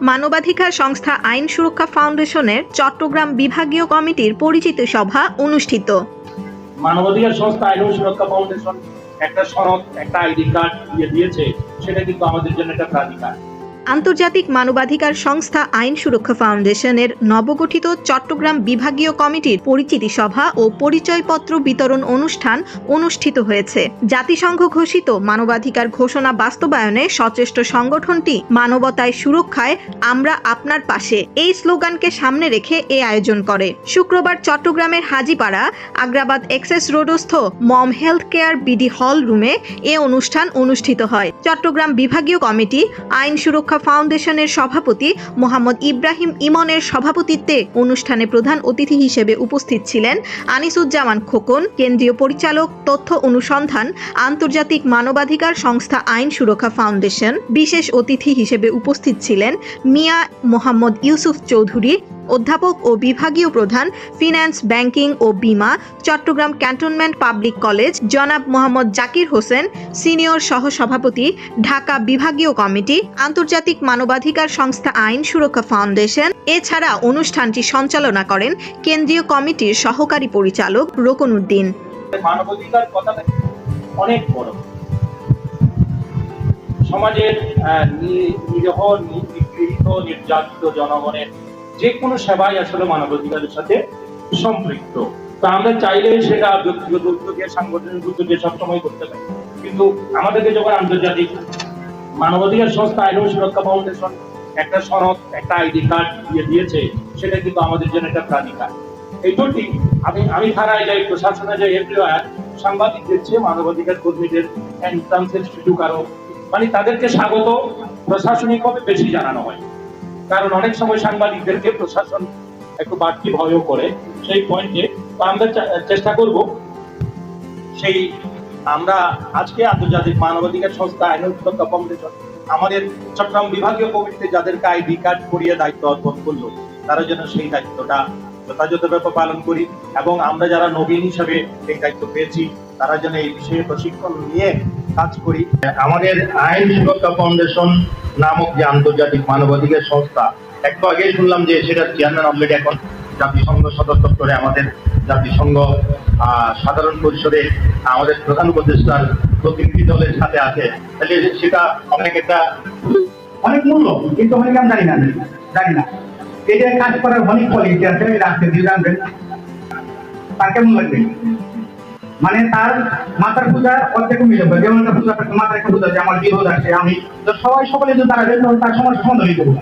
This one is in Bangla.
মানবাধিকার সংস্থা আইন সুরক্ষা ফাউন্ডেশনের চট্টগ্রাম বিভাগীয় কমিটির পরিচিতি সভা অনুষ্ঠিত। মানবাধিকার সংস্থা আইন সুরক্ষা ফাউন্ডেশন একটা সনদ, একটা আইডি কার্ড দিয়ে দিয়েছে। সেটা কিন্তু আমাদের জন্য একটা প্রাধিকার। আন্তর্জাতিক মানবাধিকার সংস্থা আইন সুরক্ষা ফাউন্ডেশনের নবগঠিত চট্টগ্রাম বিভাগীয় কমিটির পরিচিতি সভা ও পরিচয়পত্র বিতরণ অনুষ্ঠান অনুষ্ঠিত হয়েছে। জাতিসংঘ ঘোষিত মানবাধিকার ঘোষণা বাস্তবায়নে সচেষ্ট সংগঠনটি মানবতায় সুরক্ষায় আমরা আপনার পাশে এই স্লোগানকে সামনে রেখে এ আয়োজন করে। শুক্রবার চট্টগ্রামের Hajipara Agrabad access রোডস্থ Mom health care BD hall রুমে এ অনুষ্ঠান অনুষ্ঠিত হয়। চট্টগ্রাম বিভাগীয় কমিটি আইন সুরক্ষা ফাউন্ডেশনের সভাপতি মোহাম্মদ ইব্রাহিম ইমনের সভাপতিত্বে অনুষ্ঠানে প্রধান অতিথি হিসেবে উপস্থিত ছিলেন আনিসুজ্জামান খোকন, কেন্দ্রীয় পরিচালক, তথ্য অনুসন্ধান, আন্তর্জাতিক মানবাধিকার সংস্থা আইন সুরক্ষা ফাউন্ডেশন। বিশেষ অতিথি হিসেবে উপস্থিত ছিলেন মিয়া মোহাম্মদ ইউসুফ চৌধুরী অধ্যাপক ও বিভাগীয় প্রধান ফিন্যান্স ব্যাংকিং ও বিমা, চট্টগ্রাম ক্যান্টনমেন্ট পাবলিক কলেজ জনাব মোহাম্মদ জাকির হোসেন সিনিয়র সহসভাপতি, ঢাকা বিভাগীয় কমিটি, আন্তর্জাতিক মানবাধিকার সংস্থা আইন সুরক্ষা ফাউন্ডেশন এছাড়া অনুষ্ঠানটি সঞ্চালনা করেন কেন্দ্রীয় কমিটির সহকারী পরিচালক অনেক বড়। সমাজের নিরহ নির্যাতিত জনগণের যে কোনো সেবাই আসলে মানবাধিকারের সাথে সম্পৃক্ত। তো আমরা চাইলে সেটা ব্যক্তিগত উদ্যোগে, সাংগঠনিক উদ্যোগে সবসময় করতে পারি। কিন্তু আমাদেরকে যখন আন্তর্জাতিক মানবাধিকার সংস্থা আইন সুরক্ষা ফাউন্ডেশন একটা সনদ, একটা আইডি কার্ড দিয়ে দিয়েছে, সেটা কিন্তু আমাদের জন্য একটা প্রাধিকার এই জন্যই আমি আমি থানায় যাই, প্রশাসনে যাই এভরিওয়ার সাংবাদিকদের চেয়ে মানবাধিকার কর্মীদের এন্ট্রান্সের সুযোগ আরও মানে তাদেরকে স্বাগত, প্রশাসনিকভাবে বেশি জানানো হয়। কারণ অনেক সময় সাংবাদিকদেরকে প্রশাসন একটু বাড়তি ভয়ও করে। সেই পয়েন্টে আমরা চেষ্টা করব সেই আমরা আজকে আন্তর্জাতিক মানবাধিকার সংস্থা আইন সুরক্ষা ফাউন্ডেশন আমাদের চট্টগ্রাম বিভাগীয় কমিটিতে যাদেরকে আইডি কার্ড করিয়ে দায়িত্ব অর্পণ করল, তারা যেন সেই দায়িত্বটা যথাযথভাবে পালন করি এবং আমরা যারা নবীন হিসাবে এই দায়িত্ব পেয়েছি, তারা যেন এই বিষয়ে প্রশিক্ষণ নিয়ে কাজ করি। আমাদের আইন সুরক্ষা ফাউন্ডেশন নামক যে আন্তর্জাতিক মানবাধিকার সংস্থা, একটু আগে শুনলাম যে সেটা চেয়ারম্যান অলরেডি এখন জাতিসংঘ সদর দপ্তরে আমাদের জাতিসংঘ সাধারণ পরিষদে আমাদের প্রধান উপদেষ্টার প্রতিনিধি দলের সাথে আছে। তাহলে সেটা অনেক একটা অনেক মূল্য, কিন্তু অনেকে আমি জানি না জানি না। এটা কাজ করার অনেক কোয়ালিটি আছে আপনি দিয়ে জানবেন তার কেমন লাগবে? মানে তার মাতার পূজা অর্ধেক মিলে যাবে যেমন একটা পূজা মাতার একটা পূজা যে আমার বিরোধ আছে, আমি। তো সবাই সকলে যদি তখন তার সমস্যা সমাধান করব